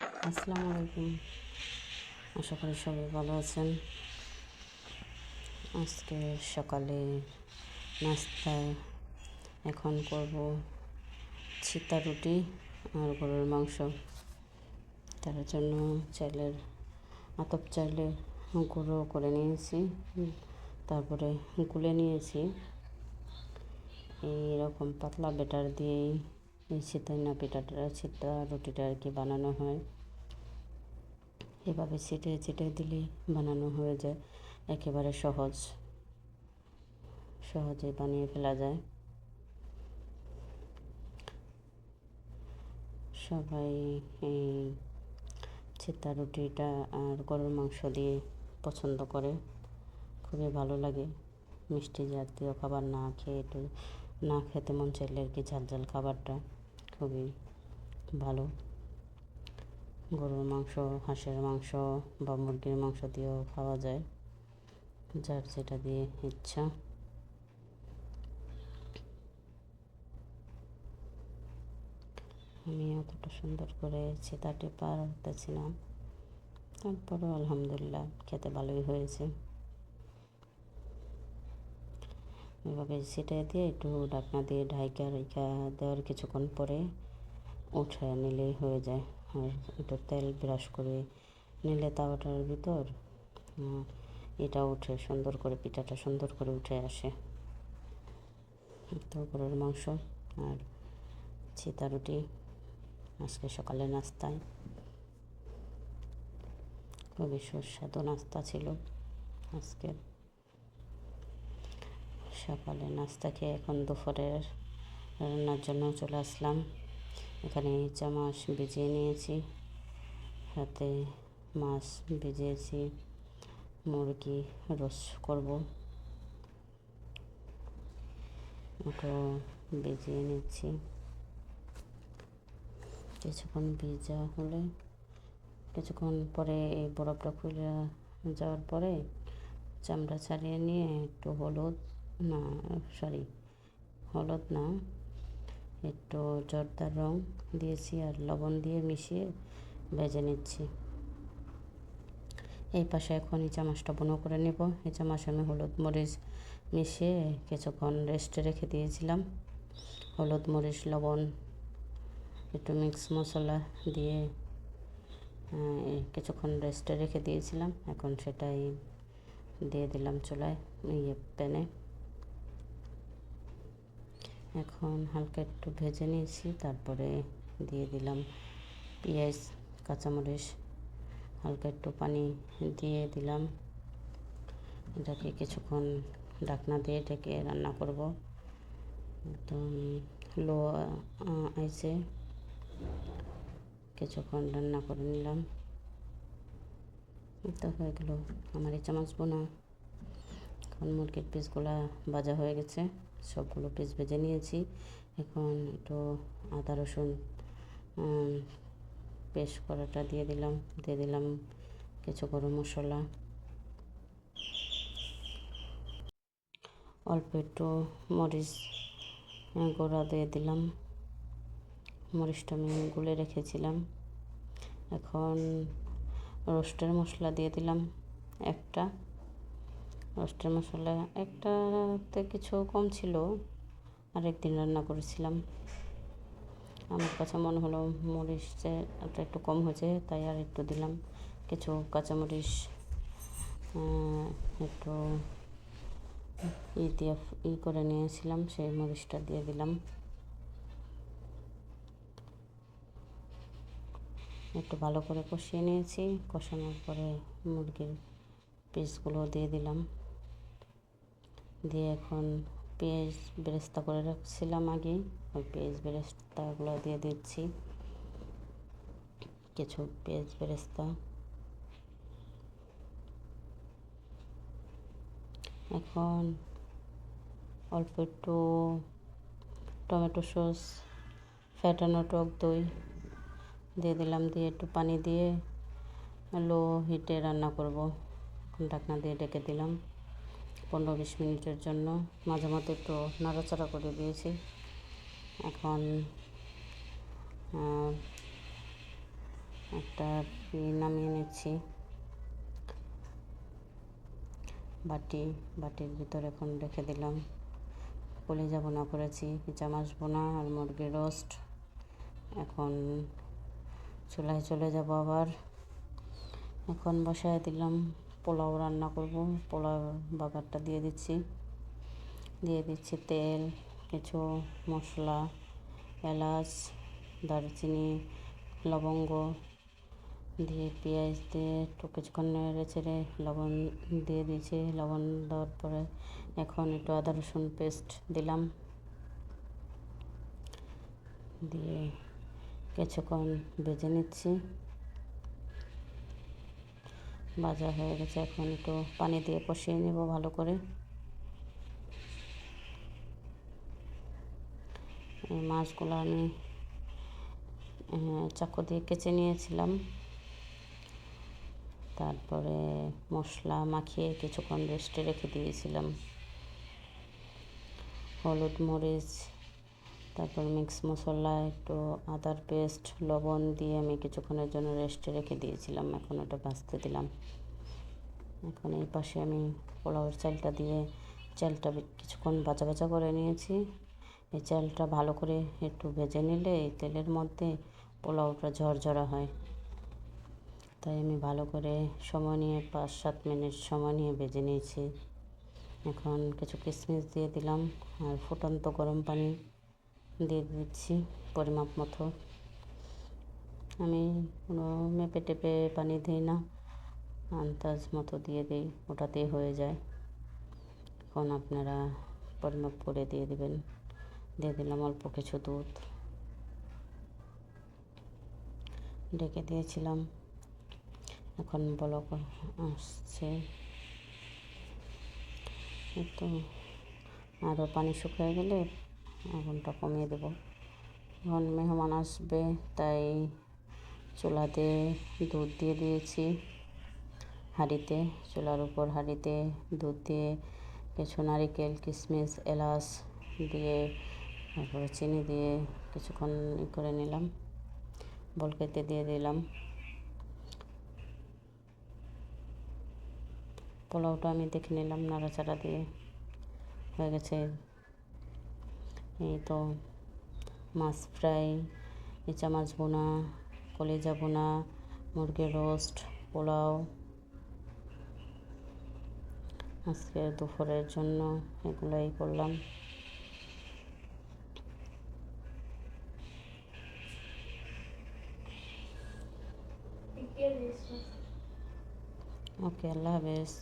আসসালামু আলাইকুম। আশা করি সবাই ভালো আছেন। আজকে সকালে নাস্তায় এখন করব ছিতা রুটি আর গরুর মাংস। তার জন্য চাইলের আতপ চাইলে গুঁড়ো করে নিয়েছি। তারপরে গুলে নিয়েছি। এইরকম পাতলা বেটার দিয়েই এই ছিটাই না পিঠাটা ছিটা রুটিটা আর কি বানানো হয়। এভাবে ছিটিয়ে ছিটিয়ে দিলেই বানানো হয়ে যায়। একেবারে সহজ। সহজে বানিয়ে ফেলা যায়। সবাই এই চিতা রুটিটা আর গরুর মাংস দিয়ে পছন্দ করে। খুবই ভালো লাগে। মিষ্টি জাতীয় খাবার না খেয়ে একটু না খেতে মন চাইলে আর কি ঝাল ঝাল খাবারটা। খুবই ভালো। গরুর মাংস, হাঁসের মাংস বা মুরগির মাংস দিয়েও খাওয়া যায়। যার যেটা দিয়ে ইচ্ছা। আমি অতটা সুন্দর করে চিতাটি পার হতেছিলাম। তারপরেও আলহামদুলিল্লাহ খেতে ভালোই হয়েছে। এভাবে সেটা দিয়ে একটু ডাকনা দিয়ে ঢাইকা রেখা দেওয়ার কিছুক্ষণ পরে উঠে নিলেই হয়ে যায়। আর একটু তেল ব্রাশ করে নিলে তাওয়াটার ভিতর এটা উঠে সুন্দর করে, পিঠাটা সুন্দর করে উঠে আসে। তো গরুর মাংস আর চিতা রুটি, আজকে সকালে নাস্তায়। খুবই সুস্বাদু নাস্তা ছিল আজকে সকালে নাস্তা খেয়ে এখন দুপুরের রান্নার জন্য চলে আসলাম। এখানে ইচা মাছ ভিজিয়ে নিয়েছি, সাথে মাছ ভিজিয়েছি, মুরগি রোস করব। ওটা ভিজিয়ে নিচ্ছি। কিছুক্ষণ ভিজা হলে, কিছুক্ষণ পরে এই বরফটা খুলে যাওয়ার পরে চামড়া ছাড়িয়ে নিয়ে একটু হলুদ না সরি হলুদ না। একটু জর্দার রং দিয়েছি আর লবণ দিয়ে মিশিয়ে ভেজে নিচ্ছি। এই পাশে এখন এই চামচটা বনো করে নেব। এই চামচ আমি হলুদ মরিচ মিশিয়ে কিছুক্ষণ রেস্টে রেখে দিয়েছিলাম। হলুদ মরিচ, লবণ, একটু মিক্স মশলা দিয়ে কিছুক্ষণ রেস্টে রেখে দিয়েছিলাম। এখন সেটাই দিয়ে দিলাম চুলায় ইয়ে প্যানে। এখন হালকা একটু ভেজে নিয়েছি, তারপরে দিয়ে দিলাম পেঁয়াজ, কাঁচামরিচ, হালকা একটু পানি দিয়ে দিলাম। এটাকে কিছুক্ষণ ডাকনা দিয়ে ঢেকে রান্না করব। একদম লো আইসে কিছুক্ষণ রান্না করে নিলাম। তো হয়ে গেল আমার এই চামচ বোনা। এখন মুরগির পিসগুলা ভাজা হয়ে গেছে। সবগুলো পিস ভেজে নিয়েছি। এখন একটু আদা, রসুন পেস্ট করাটা দিয়ে দিলাম। দিয়ে দিলাম কিছু গরম মশলা। অল্প একটু মরিচ গোড়া দিয়ে দিলাম। মরিচটা আমি গুলে রেখেছিলাম। এখন রোস্টের মশলা দিয়ে দিলাম একটা। রোস্টের মশলা। একটাতে কিছু কম ছিল, আরেকদিন রান্না করেছিলাম। আমার কাছে মনে হলো মরিচটা একটু কম হয়েছে, তাই আর একটু দিলাম। কিছু কাঁচামরিচ একটু ই দিয়ে, ই করে নিয়েছিলাম, সেই মরিচটা দিয়ে দিলাম। একটু ভালো করে কষিয়ে নিয়েছি, কষানোর পরে মুরগির পিসগুলো দিয়ে দিলাম। দিয়ে এখন পেঁয়াজ বেরেস্তা করে রাখছিলাম আগে। ওই পেঁয়াজ বেরেস্তাগুলো দিয়ে দিচ্ছি। কিছু পেঁয়াজ বেরেস্তা। এখন অল্প একটু টমেটো সস ফ্যাটানো টক দই দিয়ে দিলাম। দিয়ে একটু পানি দিয়ে লো হিটে রান্না করব। ঢাকনা দিয়ে ডেকে দিলাম। পনেরো বিশ মিনিটের জন্য মাঝে মধ্যে একটু নাড়াচাড়া করে দিয়েছি। এখন একটা নামিয়ে নিচ্ছি। বাটি, বাটির ভিতরে এখন রেখে দিলাম। কলিজা বোনা করেছি চামাচ বোনা আর মুরগির রোস্ট। এখন চুলায় চলে যাব আবার। এখন বসায় দিলাম পোলাও রান্না করব। পোলাও বাগারটা দিয়ে দিচ্ছি। দিয়ে দিচ্ছি তেল, কিছু মশলা, এলাচ, দারচিনি, লবঙ্গ, দিয়ে পেঁয়াজ দিয়ে একটু কিছুক্ষণ নেড়ে চেড়ে লবণ দিয়ে দিয়েছি। লবণ দেওয়ার পরে এখন একটু আদা রসুন পেস্ট দিলাম। দিয়ে কিছুক্ষণ ভেজে নিচ্ছি। ভাজা হয়ে গেছে, এখন একটু পানি দিয়ে কষিয়ে নেব ভালো করে। মাছগুলো আমি চাকু দিয়ে কেচে নিয়েছিলাম। তারপরে মশলা মাখিয়ে কিছুক্ষণ রেস্টে রেখে দিয়েছিলাম। হলুদ মরিচ তারপর মিক্স মশলা, একটু আদার পেস্ট লবণ দিয়ে আমি কিছুক্ষণের জন্য রেস্টে রেখে দিয়েছিলাম। এখন ওটা ভাজতে দিলাম। এখন এই পাশে আমি পোলাওয়ের চালটা দিয়ে চালটা কিছুক্ষণ ভাজা ভাজা করে নিয়েছি। এই চালটা ভালো করে একটু ভেজে নিলে এই তেলের মধ্যে পোলাওটা ঝরঝরা হয়। তাই আমি ভালো করে সময় নিয়ে পাঁচ সাত মিনিট সময় নিয়ে ভেজে নিয়েছি। এখন কিছু কিশমিশ দিয়ে দিলাম আর ফুটন্ত গরম পানি। দিয়ে দিচ্ছি, পরিমাপ মতো। আমি কোনো মেপে টেপে পানি দিই না, আন্দাজ মতো দিয়ে দিই ওটাতেই হয়ে যায়। এখন আপনারা পরিমাপ করে দিয়ে দেবেন। দিয়ে দিলাম অল্প কিছু দুধ। ডেকে দিয়েছিলাম। এখন বলক আসছে। তো আরও পানি শুকিয়ে গেলে আগুনটা কমিয়ে দেব। এখন মেহমান আসবে, তাই চুলাতে দুধ দিয়ে দিয়েছি হাঁড়িতে। চুলার উপর হাঁড়িতে দুধ দিয়ে কিছু নারিকেল কিশমিশ এলাচ দিয়ে তারপরে চিনি দিয়ে কিছুক্ষণ করে নিলাম। বলকেতে দিয়ে দিলাম। পোলাওটা আমি দেখে নিলাম নাড়াচাড়া দিয়ে। হয়ে গেছে এই তো মাছ ফ্রাই ইচা মাছ বোনা কলিজা বোনা মুরগির রোস্ট, পোলাও। আজকে দুপুরের জন্য এগুলোই করলাম। ওকে আল্লাহ হাফেজ।